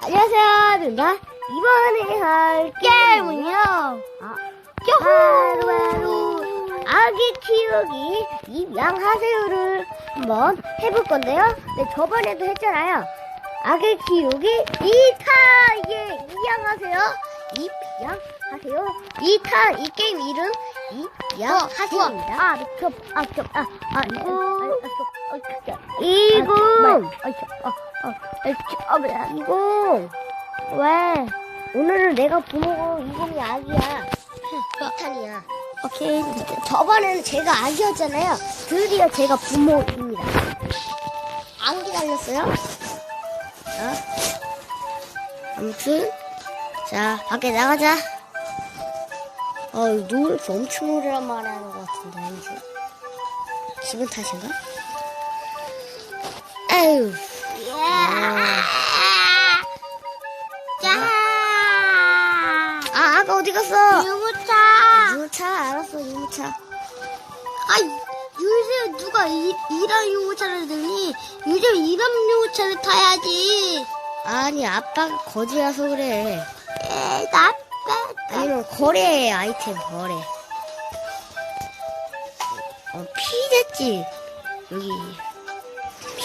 안녕하세요, 누나. 이번에 할 게임은요. 아, 하루하루 아기 키우기 입양하세요를 한번 해볼 건데요. 네, 저번에도 했잖아요. 아기 키우기 2탄 예, 입양하세요. 입양하세요. 2탄 이 게임 이름 입양하세요입니다. 아, 미쳐, 아, 저, 아, 아, 이거, 아, 아, 저, 이거, 아, 저, 아, 아, 아, 저, 아, 뭐야, 이거, 왜? 오늘은 내가 부모고 이름이 아기야. 이탄이야. 오케이. 저번에는 제가 아기였잖아요. 드디어 제가 부모입니다. 안 기다렸어요? 어? 아무튼, 자, 밖에 나가자. 어, 노을서 엄청 오래란 말 하는 것 같은데, 왠지. 기분 탓인가? 에휴. 아, 아까 어디 갔어? 유모차. 유모차, 알았어, 유모차. 아, 요새 누가 이, 이런 유모차를 들니? 요즘 이런 유모차를 타야지. 아니, 아빠가 거지라서 그래. 에, 나, 나, 아니면 거래 아이템, 거래. 어, 피자집. 여기.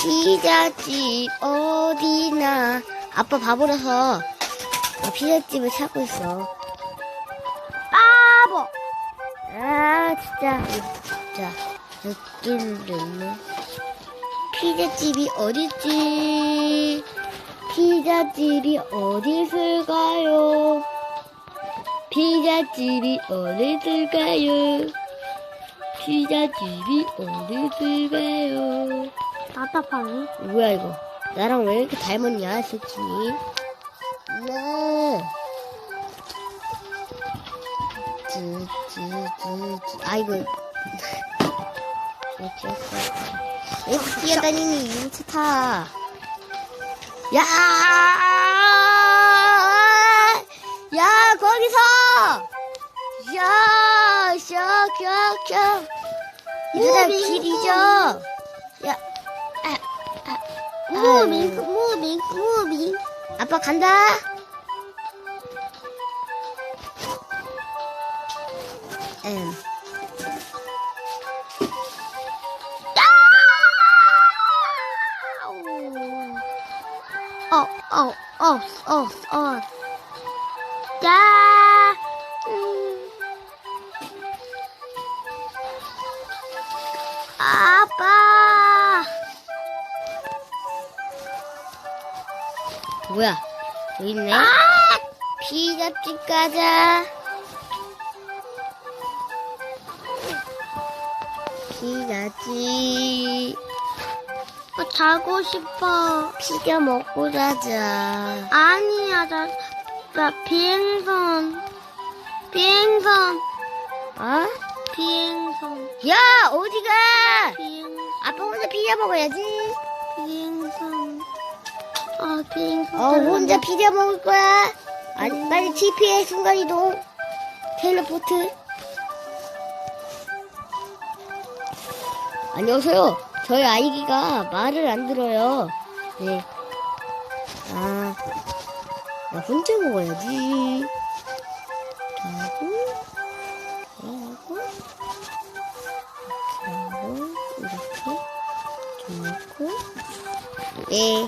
피자집, 어디나. 아빠 바보라서 어, 피자집을 찾고 있어. 바보. 아, 진짜. 진짜. 뚫렸네. 피자집이 어딨지? 피자집이 어디 있을까요? 피자집이 어디 있을까요? 피자집이 어디 있을까요? 답답하네. 뭐야, 이거? 나랑 왜 이렇게 닮았냐, 새끼니? 네. 쯔, 쯔, 쯔, 쯔. 아, 이거. 왜 찍었어? 왜 뛰어다니니, 유모차 타. 야! 야, 거기서! 야! 샤, 샤, 샤. 이러다. 길 잊어. 야, 무빙. 무빙, 무빙. 아빠 간다. 음. 어, 어, 어, 어, 어. 야! 음. 아빠! 뭐야? 여기 있네. 아! 피자집 가자. 피자집. 어, 자고 싶어. 피자 먹고 자자. 아니야, 나, 나 비행선. 비행선. 어? 비행선. 야, 어디가? 비행, 아빠 혼자 피자 먹어야지. 아, 비행선. 어, 혼자 피자 먹을 거야. 아니, 빨리 TP의 순간이동. 텔레포트. 안녕하세요. 저희 아이기가 말을 안 들어요. 네. 아, 나 혼자 먹어야지. 하고, 하고, 이렇게 하고, 이렇게 좀 넣고, 네,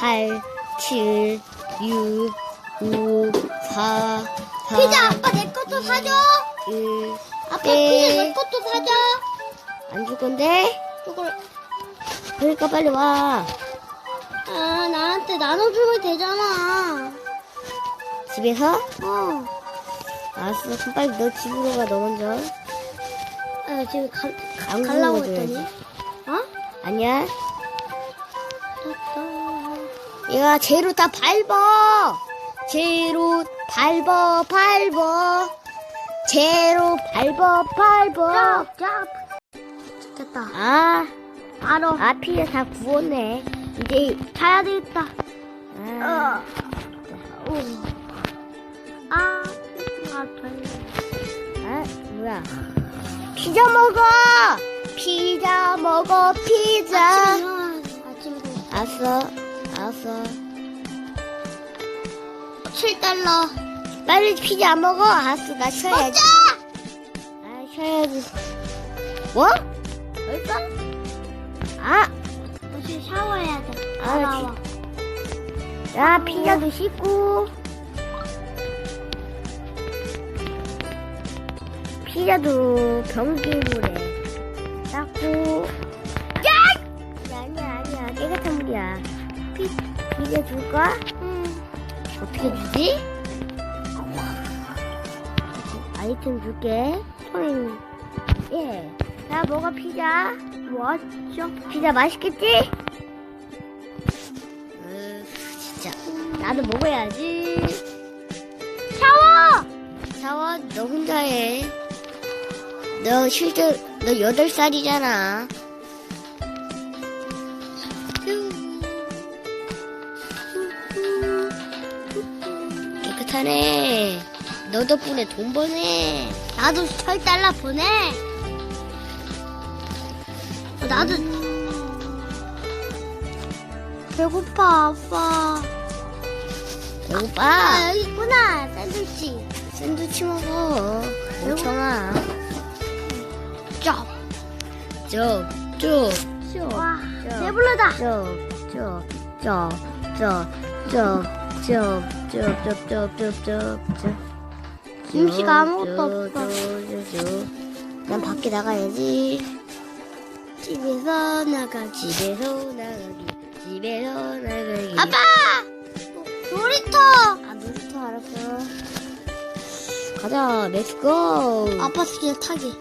8, 7, 6, 5, 4, 3, 피자, 아빠 내 것도 사줘. 1, 아빠 네. 피자 내 것도 사줘. 안 줄 건데? 저걸, 그러니까 빨리 와. 아, 나한테 나눠주면 되잖아. 집에서? 어. 알았어. 그럼 빨리 너 집으로 가, 너 먼저. 아, 지금 가, 가, 안 갈라고. 했더니. 어? 아니야. 얘가 제로 다 밟어. 제로 밟어, 밟어. 제로 밟어, 밟어. 짝, 짝. 됐다. 아, 알아. 아, 피자 다 구웠네. 이제, 자야 되겠다. 아, 어. 오. 아, 아, 별. 아, 뭐야. 피자 먹어! 피자 먹어, 피자. 일어나야지. 알았어. 알았어. 7달러. 빨리 피자 안 먹어. 알았어. 나 쉬어야지. 먹자! 아, 쉬어야지. 뭐? 벌써? 아, 다시 샤워해야 돼. 아, 알아와. 야, 피자도 씻고. 피자도 변기물에 닦고. 야! 아니야, 아니야. 깨끗한 물이야. 피, 피자 줄까? 응. 어떻게 주지? 아이템 줄게. 손. 예. 나 먹어, 피자. 뭐죠? 피자 맛있겠지? 으, 진짜. 나도 먹어야지. 샤워! 샤워, 너 혼자 해. 너 실제, 너 여덟 살이잖아. 깨끗하네. 너 덕분에 돈 버네. 나도 7달러 보내. 어, 나도. 배고파, 아빠. 배고파. 아, 여기 있구나. 샌드위치. 샌드위치 먹어. 멍청아. 쩝. 쭉, 쭉, 쭉. 와, 쩝. 배불러다. 쭉, 쭉, 쭉, 쭉, 쭉, 쭉, 쭉. 김치가 아무것도 쭉, 없어. 난 밖에 나가야지. 집에서 나가기. 집에서 나가기. 집에서 나가기. 아빠! 놀이터! 아, 놀이터 알았어. 가자, 렛츠고. 아빠 그냥 타기.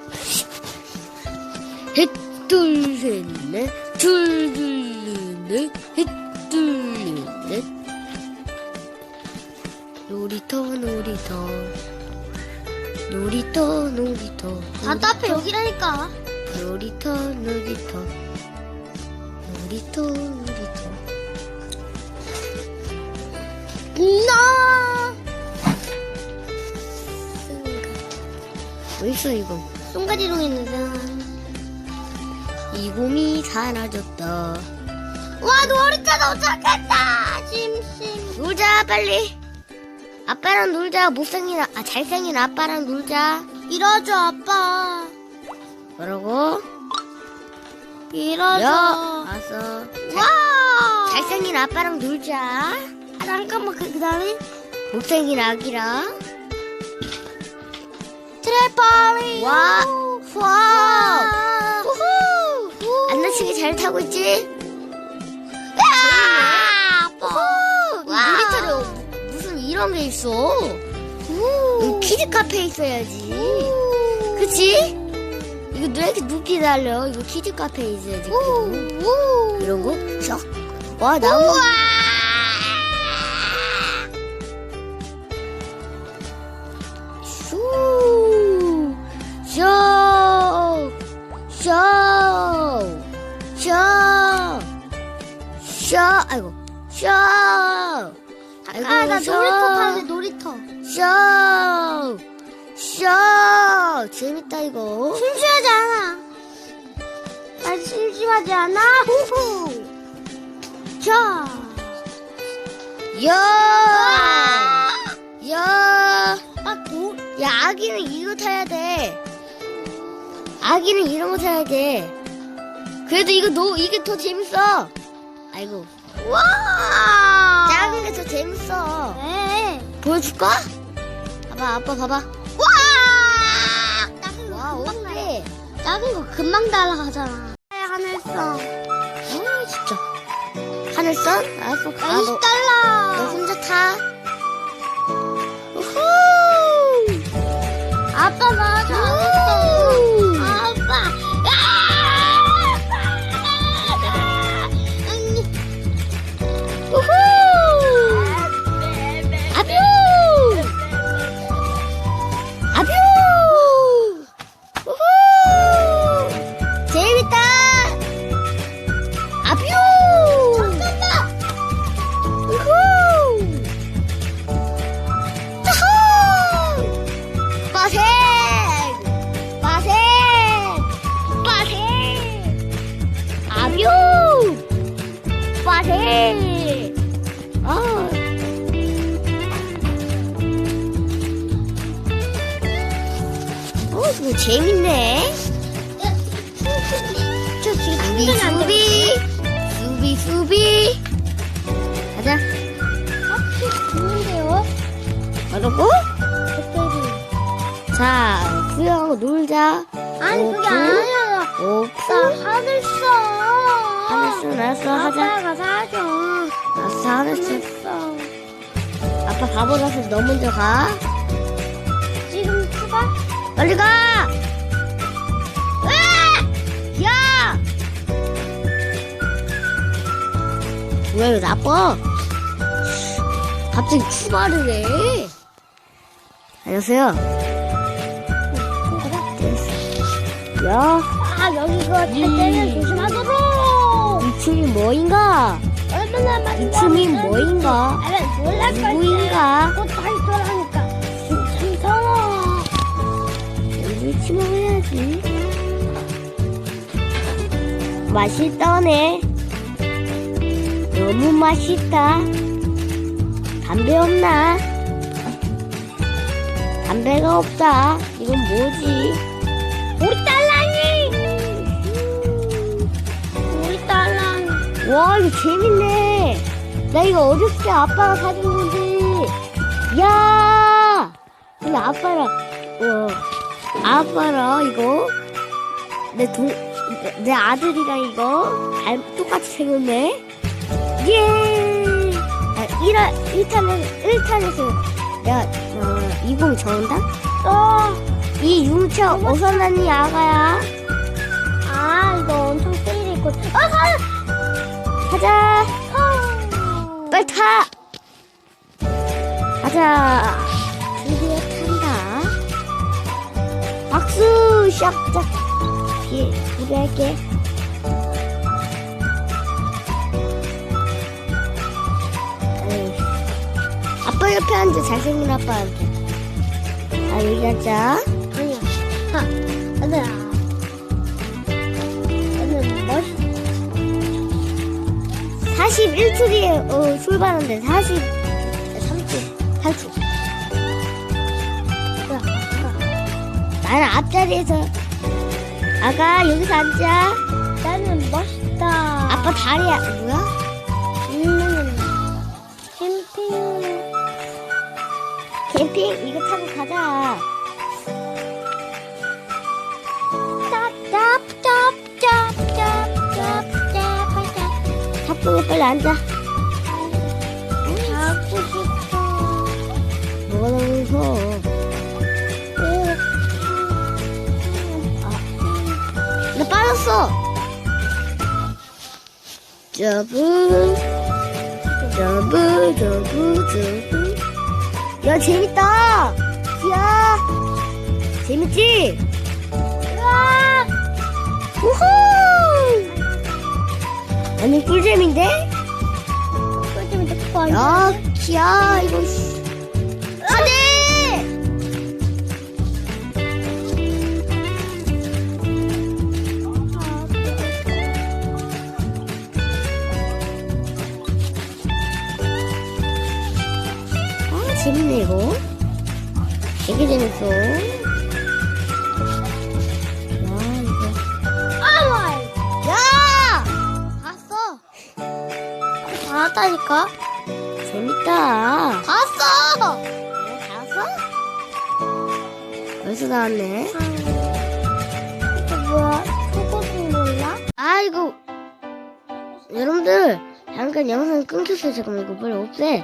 헷, 둘, 셋, 넷. 둘, 둘, 넷. 헷, 둘, 놀이터, 놀이터. 놀이터, 놀이터. 답답해, 여기라니까. 놀이터, 놀이터. 놀이터, 놀이터. 나! 왜 있어, 이거? 똥가지롱 있는데. 이 곰이 사라졌다. 와, 놀이터 도착했다! 심심. 놀자, 빨리. 아빠랑 놀자. 못생긴, 아, 아, 잘생긴 아빠랑 놀자. 이러죠, 아빠. 뭐라고? 이러죠. 야, 알았어. 와! 잘생긴 아빠랑 놀자. 아, 잠깐만, 그, 그 다음에? 못생긴 아기랑. 트래퍼리. 와, 와. 와. 우후. 안 다치게 잘 타고 있지? 이런 게 있어? 음, 키즈 카페 있어야지. 그치? 이거 왜 이렇게 높이 달려? 이거 키즈 카페 있어야지. 우. 이런 거? 쫙. 와, 나무. 우와. 슈. 쇼. 쇼. 쇼. 쇼. 아이고. 쇼. 아, 나 쇼. 놀이터 타는데, 놀이터. 쇼. 쇼. 재밌다, 이거. 심심하지 않아. 난 심심하지 않아. 후후. 자. 야. 아, 야. 아, 도, 야, 아기는 이거 타야 돼. 아기는 이런 거 타야 돼. 그래도 이거 너, 이게 더 재밌어. 아이고. 와. 작은 게더 재밌어. 네. 보여줄까? 봐봐, 아빠 봐봐. 와. 작은 거 와, 금방 나. 어때? 작은 거 금방 날아가잖아. 하늘성. 아, 진짜. 하늘선? 알았어, 가. 너, 20달러. 너 혼자 타. 이거 재밌네. 저 수비. 수비. 수비, 수비. 가자. 배터리. 자, 수영하고 놀자. 아니, 그게 오프. 아니야. 오프. 나. 하늘 써, 알았어, 하자. 아빠가 사줘. 알았어, 써. 아빠 바보라서 너 먼저 가. 지금 출발? 빨리 가! 으아! 야! 왜 나빠? 갑자기 출발을 해. 안녕하세요. 야, 아, 여기 그거 잘 음. 때면 조심하도록. 이 춤이 뭐인가? 얼마나 많이 이 춤이 뭐인가? 누구인가? 춤을 해야지. 맛있다네. 너무 맛있다. 담배 없나? 담배가 없다. 이건 뭐지? 우리 딸랑이! 우리 딸랑. 와, 이거 재밌네. 나 이거 어렸을 때 아빠가 사준 건데. 야! 근데 아빠랑, 어, 아빠랑 이거, 내 동, 내, 내 아들이랑 이거, 닮, 똑같이 생겼네. 예! 아, 1화, 1탄에서, 1탄에서 내가, 어, 20 정한다? 어, 이 융차 어선하니 아가야. 아, 이거 엄청 세일해 있고. 아, 사! 가자! 어. 빨리 타! 가자. 수! 시작작. 예, 우리 할게. 에이. 아빠 옆에 앉아, 잘생긴 아빠 한테. 아, 여기 앉아. 아니야. 하, 아들아. 나는 멋있, 41초 뒤에, 어, 출발하는데, 40, 3초, 8초. 나는 앞자리에서 아가 여기서 앉자 나는 멋있다. 아빠 다리야 뭐야? 음, 캠핑. 캠핑 이거 타고 가자 짭짭짭짭짭짭짭짭. 탑승에 빨리 앉아 가고 싶어. 뭐가 너무 무서워 떴어. 여부, 여부, 여부, 여부. 야, 재밌다. 야, 재밌지? 우와. 우후. 아니, 꿀잼인데? 꿀잼인데, 그거 아니야? 야, 기야, 이거. 아, 재밌네, 이거. 되게 재밌어. 야, 이거. 아와! 야! 봤어! 알았다니까? 재밌다. 봤어! 어, 봤어? 벌써 나왔네. 이거 뭐야? 속옷은 몰라? 아, 이거. 여러분들, 잠깐 영상 끊겼어요. 잠깐만, 이거 빨리 없애.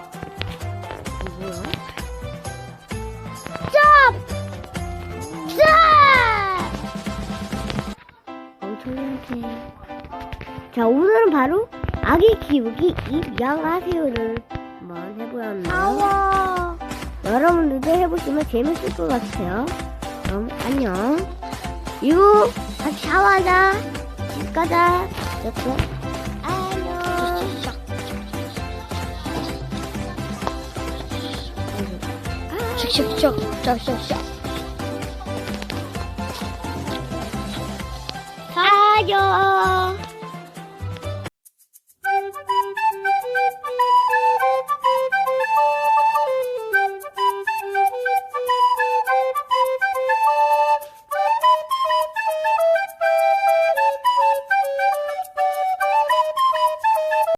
조용히 자 오늘은 바로 아기 키우기 입양하세요를 한번 해보았는데요 아워. 여러분들도 해보시면 재밌을 것 같아요 그럼 안녕 이거 같이 샤워하자 집 가자 이렇게 안녕 슉슉슉 슉슉슉